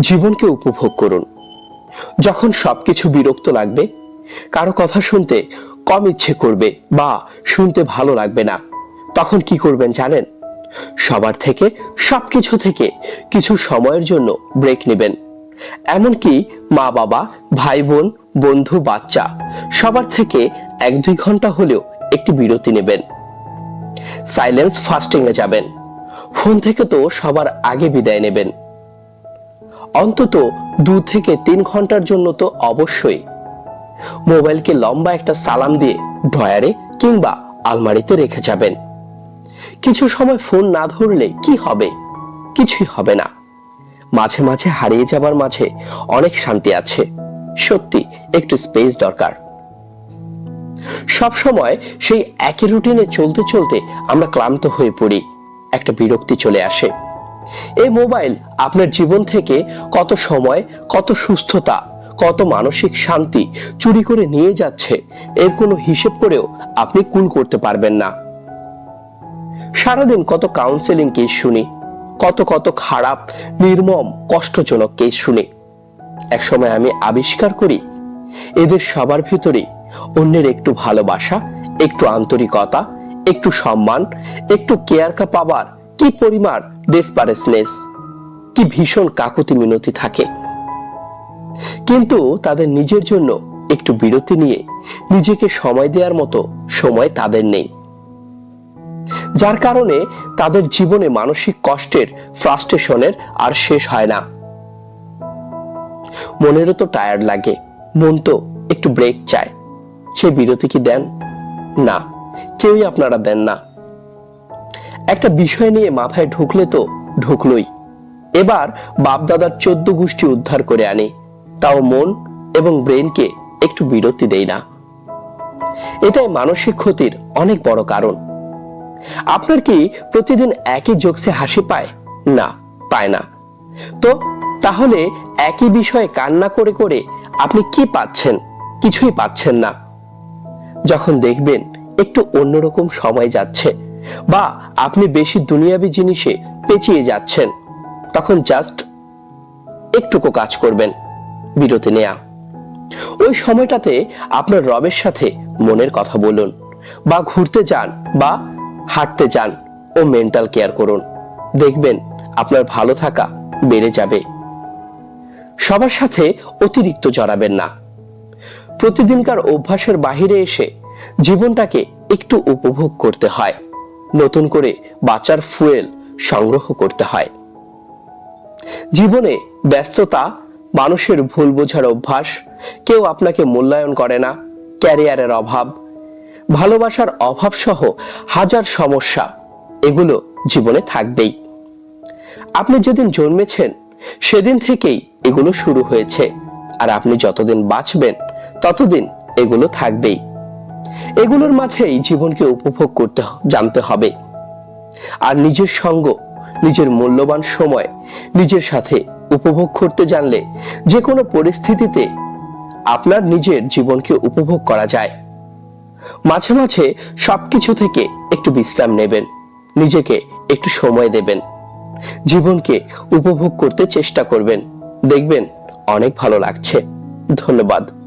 জীবনকে উপভোগ করুন। যখন সবকিছু বিরক্ত লাগবে, কারও কথা শুনতে কম ইচ্ছে করবে বা শুনতে ভালো লাগবে না, তখন কি করবেন জানেন? সবার থেকে, সবকিছু থেকে কিছু সময়ের জন্য ব্রেক নেবেন। এমনকি মা বাবা ভাই বোন বন্ধু, বাচ্চা, সবার থেকে এক দুই ঘণ্টা হলেও একটি বিরতি নেবেন। সাইলেন্স ফাস্টিং এ যাবেন। ফোন থেকে তো সবার আগে বিদায় নেবেন। অন্তত দু থেকে তিন ঘণ্টার জন্য তো অবশ্যই। মোবাইলকে লম্বা একটা সালাম দিয়ে ড্রয়ারে কিংবা আলমারিতে রেখে যাবেন। কিছু সময় ফোন না ধরলে কি হবে? কিছুই হবে না। মাঝে মাঝে হারিয়ে যাবার মাঝে অনেক শান্তি আছে। সত্যি, একটু স্পেস দরকার। সব সময় সেই একই রুটিনে চলতে চলতে আমরা ক্লান্ত হয়ে পড়ি। একটা বিরক্তি চলে আসে। এই মোবাইল আপনার জীবন থেকে কত সময়, কত সুস্থতা, কত মানসিক শান্তি চুরি করে নিয়ে যাচ্ছে, এর কোনো হিসেব করেও আপনি কুল করতে পারবেন না। সারাদিন কত কাউন্সেলিং কেস শুনি, কত কত খারাপ, নির্মম, কষ্টজনক কেস শুনি। একসময় আমি আবিষ্কার করি, এদের সবার ভিতরে অন্যের একটু ভালোবাসা, একটু আন্তরিকতা, একটু সম্মান, একটু কেয়ার কা পাবার কি পরিমাণ ডেসপারেসনেস কি ভীষণ কাকুতি মিনতি থাকে। কিন্তু তাদের নিজের জন্য একটু বিরতি নিয়ে নিজেকে সময় দেওয়ার মতো সময় তাদের নেই। যার কারণে তাদের জীবনে মানসিক কষ্টের ফ্রাস্ট্রেশনের আর শেষ হয় না। মনেরও তো টায়ার্ড লাগে, মন তো একটু ব্রেক চায়। সে বিরতি কি দেন? না, কেউই আপনারা দেন না। একটা বিষয় নিয়ে মাথায় ঢুকলে তো ঢুকলোই। এবার বাপদাদার চোদ্দ গোষ্ঠী উদ্ধার করে আনি। তাও মন এবং ব্রেনকে একটু বিরতি দেই না। এটাই মানসিক ক্ষতির অনেক বড় কারণ। আপনার কি প্রতিদিন একই জোকসে হাসি পায়? না পায় না। তো তাহলে একই বিষয়ে কান্না করে করে আপনি কি পাচ্ছেন? কিছুই পাচ্ছেন না। যখন দেখবেন একটু অন্যরকম সময় যাচ্ছে বা আপনি বেশি দুনিয়াবি জিনিসে পেঁচিয়ে যাচ্ছেন, তখন জাস্ট একটুকু কাজ করবেন। বিরতি নেয়া। ওই সময়টাতে আপনার রবের সাথে মনের কথা বলুন, বা ঘুরতে যান, বা হাঁটতে যান ও মেন্টাল কেয়ার করুন। দেখবেন আপনার ভালো থাকা বেড়ে যাবে। সবার সাথে অতিরিক্ত জড়াবেন না। প্রতিদিনকার অভ্যাসের বাহিরে এসে জীবনটাকে একটু উপভোগ করতে হয়। নতুন করে বাঁচার ফুয়েল সংগ্রহ করতে হয়। জীবনে ব্যস্ততা, মানুষের ভুল বোঝার অভ্যাস, কেউ আপনাকে মূল্যায়ন করে না, ক্যারিয়ারের অভাব, ভালোবাসার অভাব সহ হাজার সমস্যা, এগুলো জীবনে থাকবেই। আপনি যেদিন জন্মেছেন, সেদিন থেকেই এগুলো শুরু হয়েছে, আর আপনি যতদিন বাঁচবেন, ততদিন এগুলো থাকবেই। এগুলোর মাঝেই জীবনকে উপভোগ করতে জানতে হবে। আর নিজের সঙ্গ, নিজের মূল্যবান সময়, নিজের সাথে উপভোগ করতে জানলে যে কোনো পরিস্থিতিতে আপনার নিজের জীবনকে উপভোগ করা যায়। মাঝে মাঝে সবকিছু থেকে একটু বিশ্রাম নেবেন, নিজেকে একটু সময় দেবেন, জীবনকে উপভোগ করতে চেষ্টা করবেন। দেখবেন অনেক ভালো লাগছে। ধন্যবাদ।